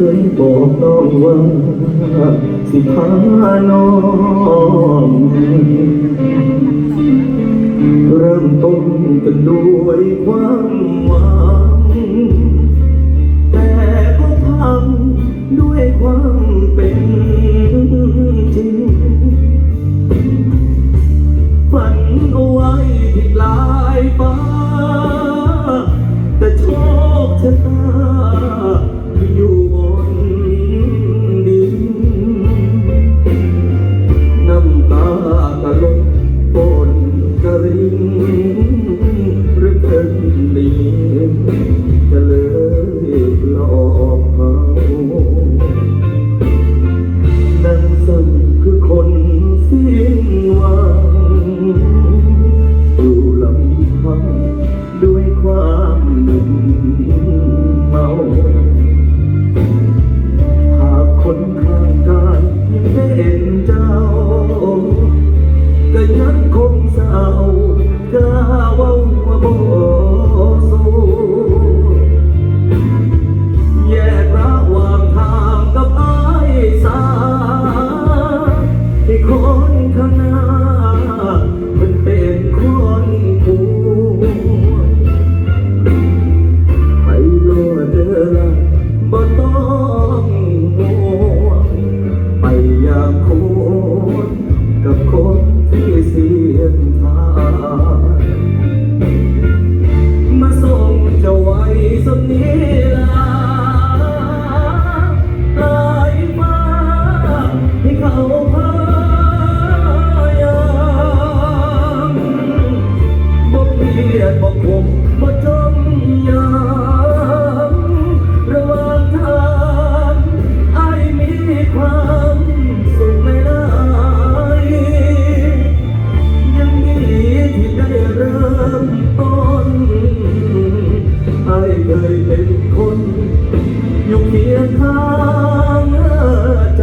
เคยบอกน้องว่าสิพาน้องเริ่มต้นกันด้วยความหวัง แต่ก็ทำด้วยความเป็น love. sobre คนอยู่เคียงข้างใจ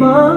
pa